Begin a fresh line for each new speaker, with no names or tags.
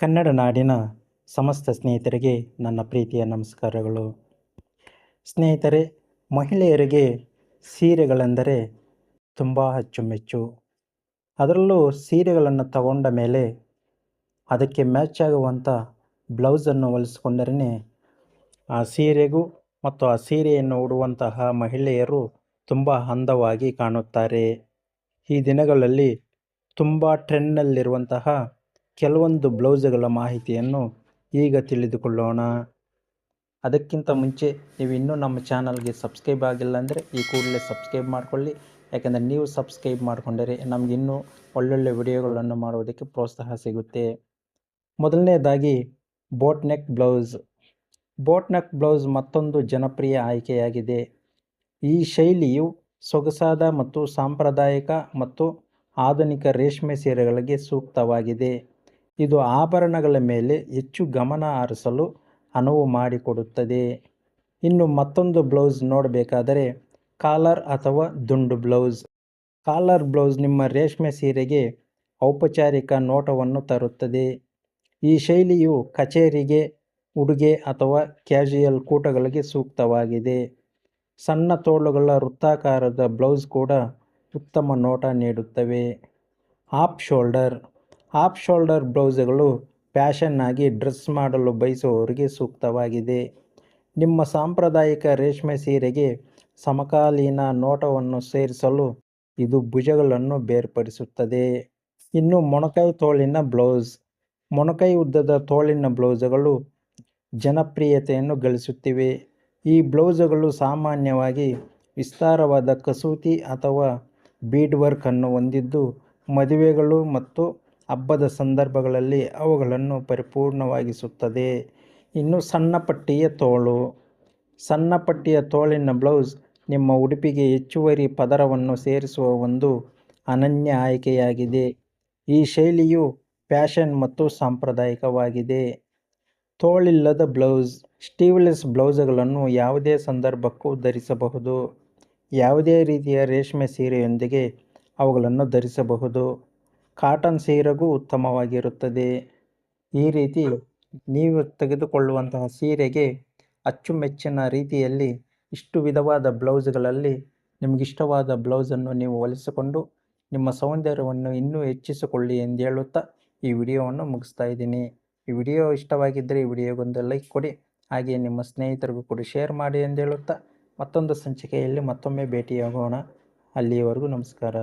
ಕನ್ನಡ ನಾಡಿನ ಸಮಸ್ತ ಸ್ನೇಹಿತರಿಗೆ ನನ್ನ ಪ್ರೀತಿಯ ನಮಸ್ಕಾರಗಳು. ಸ್ನೇಹಿತರೆ, ಮಹಿಳೆಯರಿಗೆ ಸೀರೆಗಳೆಂದರೆ ತುಂಬ ಅಚ್ಚುಮೆಚ್ಚು. ಅದರಲ್ಲೂ ಸೀರೆಗಳನ್ನು ತಗೊಂಡ ಮೇಲೆ ಅದಕ್ಕೆ ಮ್ಯಾಚ್ ಆಗುವಂಥ ಬ್ಲೌಸನ್ನು ಹೊಲಿಸ್ಕೊಂಡರೇ ಆ ಸೀರೆಗೂ ಮತ್ತು ಆ ಸೀರೆಯನ್ನು ಉಡುವಂತಹ ಮಹಿಳೆಯರು ತುಂಬ ಅಂದವಾಗಿ ಕಾಣುತ್ತಾರೆ. ಈ ದಿನಗಳಲ್ಲಿ ತುಂಬ ಟ್ರೆಂಡ್ನಲ್ಲಿರುವಂತಹ ಕೆಲವೊಂದು ಬ್ಲೌಸ್ಗಳ ಮಾಹಿತಿಯನ್ನು ಈಗ ತಿಳಿದುಕೊಳ್ಳೋಣ. ಅದಕ್ಕಿಂತ ಮುಂಚೆ ನೀವು ಇನ್ನೂ ನಮ್ಮ ಚಾನಲ್ಗೆ ಸಬ್ಸ್ಕ್ರೈಬ್ ಆಗಿಲ್ಲ ಅಂದರೆ ಈ ಕೂಡಲೇ ಸಬ್ಸ್ಕ್ರೈಬ್ ಮಾಡಿಕೊಳ್ಳಿ. ಯಾಕೆಂದರೆ ನೀವು ಸಬ್ಸ್ಕ್ರೈಬ್ ಮಾಡಿಕೊಂಡರೆ ನಮಗೆ ಇನ್ನೂ ಒಳ್ಳೊಳ್ಳೆ ವಿಡಿಯೋಗಳನ್ನು ಮಾಡುವುದಕ್ಕೆ ಪ್ರೋತ್ಸಾಹ ಸಿಗುತ್ತೆ. ಮೊದಲನೇದಾಗಿ boat neck blouse. Boat neck blouse ಮತ್ತೊಂದು ಜನಪ್ರಿಯ ಆಯ್ಕೆಯಾಗಿದೆ. ಈ ಶೈಲಿಯು ಸೊಗಸಾದ ಮತ್ತು ಸಾಂಪ್ರದಾಯಿಕ ಮತ್ತು ಆಧುನಿಕ ರೇಷ್ಮೆ ಸೀರೆಗಳಿಗೆ ಸೂಕ್ತವಾಗಿದೆ. ಇದು ಆಭರಣಗಳ ಮೇಲೆ ಹೆಚ್ಚು ಗಮನ ಹರಿಸಲು ಅನುವು ಮಾಡಿಕೊಡುತ್ತದೆ. ಇನ್ನು ಮತ್ತೊಂದು ಬ್ಲೌಸ್ ನೋಡಬೇಕಾದರೆ ಕಾಲರ್ ಅಥವಾ ದುಂಡು ಬ್ಲೌಸ್. ಕಾಲರ್ ಬ್ಲೌಸ್ ನಿಮ್ಮ ರೇಷ್ಮೆ ಸೀರೆಗೆ ಔಪಚಾರಿಕ ನೋಟವನ್ನು ತರುತ್ತದೆ. ಈ ಶೈಲಿಯು ಕಚೇರಿಗೆ, ಉಡುಗೆ ಅಥವಾ ಕ್ಯಾಶುಯಲ್ ಕೂಟಗಳಿಗೆ ಸೂಕ್ತವಾಗಿದೆ. ಸಣ್ಣ ತೋಳುಗಳ ವೃತ್ತಾಕಾರದ ಬ್ಲೌಸ್ ಕೂಡ ಉತ್ತಮ ನೋಟ ನೀಡುತ್ತವೆ. ಆಫ್ ಶೋಲ್ಡರ್ ಆಫ್ ಶೋಲ್ಡರ್ ಬ್ಲೌಸ್ಗಳು ಫ್ಯಾಷನ್ ಆಗಿ ಡ್ರೆಸ್ ಮಾಡಲು ಬಯಸುವವರಿಗೆ ಸೂಕ್ತವಾಗಿದೆ. ನಿಮ್ಮ ಸಾಂಪ್ರದಾಯಿಕ ರೇಷ್ಮೆ ಸೀರೆಗೆ ಸಮಕಾಲೀನ ನೋಟವನ್ನು ಸೇರಿಸಲು ಇದು ಭುಜಗಳನ್ನು ಬೇರ್ಪಡಿಸುತ್ತದೆ. ಇನ್ನು ಮೊಣಕೈ ತೋಳಿನ ಬ್ಲೌಸ್ ಮೊಣಕೈ ಉದ್ದದ ತೋಳಿನ ಬ್ಲೌಸ್ಗಳು ಜನಪ್ರಿಯತೆಯನ್ನು ಗಳಿಸುತ್ತಿವೆ. ಈ ಬ್ಲೌಸ್ಗಳು ಸಾಮಾನ್ಯವಾಗಿ ವಿಸ್ತಾರವಾದ ಕಸೂತಿ ಅಥವಾ ಬೀಡ್ ವರ್ಕನ್ನು ಹೊಂದಿದ್ದು, ಮದುವೆಗಳು ಮತ್ತು ಹಬ್ಬದ ಸಂದರ್ಭಗಳಲ್ಲಿ ಅವುಗಳನ್ನು ಪರಿಪೂರ್ಣವಾಗಿಸುತ್ತದೆ. ಇನ್ನು ಸಣ್ಣ ಪಟ್ಟಿಯ ತೋಳು. ಸಣ್ಣ ಪಟ್ಟಿಯ ತೋಳಿನ ಬ್ಲೌಸ್ ನಿಮ್ಮ ಉಡುಪಿಗೆ ಹೆಚ್ಚುವರಿ ಪದರವನ್ನು ಸೇರಿಸುವ ಒಂದು ಅನನ್ಯ ಆಯ್ಕೆಯಾಗಿದೆ. ಈ ಶೈಲಿಯು ಫ್ಯಾಷನ್ ಮತ್ತು ಸಾಂಪ್ರದಾಯಿಕವಾಗಿದೆ. ತೋಳಿಲ್ಲದ ಬ್ಲೌಸ್, ಸ್ಟೀವ್ಲೆಸ್ ಬ್ಲೌಸ್ಗಳನ್ನು ಯಾವುದೇ ಸಂದರ್ಭಕ್ಕೂ ಧರಿಸಬಹುದು. ಯಾವುದೇ ರೀತಿಯ ರೇಷ್ಮೆ ಸೀರೆಯೊಂದಿಗೆ ಅವುಗಳನ್ನು ಧರಿಸಬಹುದು. ಕಾಟನ್ ಸೀರೆಗೂ ಉತ್ತಮವಾಗಿರುತ್ತದೆ. ಈ ರೀತಿ ನೀವು ತೆಗೆದುಕೊಳ್ಳುವಂತಹ ಸೀರೆಗೆ ಅಚ್ಚುಮೆಚ್ಚಿನ ರೀತಿಯಲ್ಲಿ ಇಷ್ಟು ವಿಧವಾದ ಬ್ಲೌಸ್ಗಳಲ್ಲಿ ನಿಮಗಿಷ್ಟವಾದ ಬ್ಲೌಸನ್ನು ನೀವು ಹೊಲಿಸಿಕೊಂಡು ನಿಮ್ಮ ಸೌಂದರ್ಯವನ್ನು ಇನ್ನೂ ಹೆಚ್ಚಿಸಿಕೊಳ್ಳಿ ಎಂದು ಹೇಳುತ್ತಾ ಈ ವಿಡಿಯೋವನ್ನು ಮುಗಿಸ್ತಾ ಇದ್ದೀನಿ. ಈ ವಿಡಿಯೋ ಇಷ್ಟವಾಗಿದ್ದರೆ ಈ ವಿಡಿಯೋಗೊಂದು ಲೈಕ್ ಕೊಡಿ, ಹಾಗೆ ನಿಮ್ಮ ಸ್ನೇಹಿತರಿಗೂ ಕೂಡ ಶೇರ್ ಮಾಡಿ ಎಂದು ಹೇಳುತ್ತಾ ಮತ್ತೊಂದು ಸಂಚಿಕೆಯಲ್ಲಿ ಮತ್ತೊಮ್ಮೆ ಭೇಟಿಯಾಗೋಣ. ಅಲ್ಲಿಯವರೆಗೂ ನಮಸ್ಕಾರ.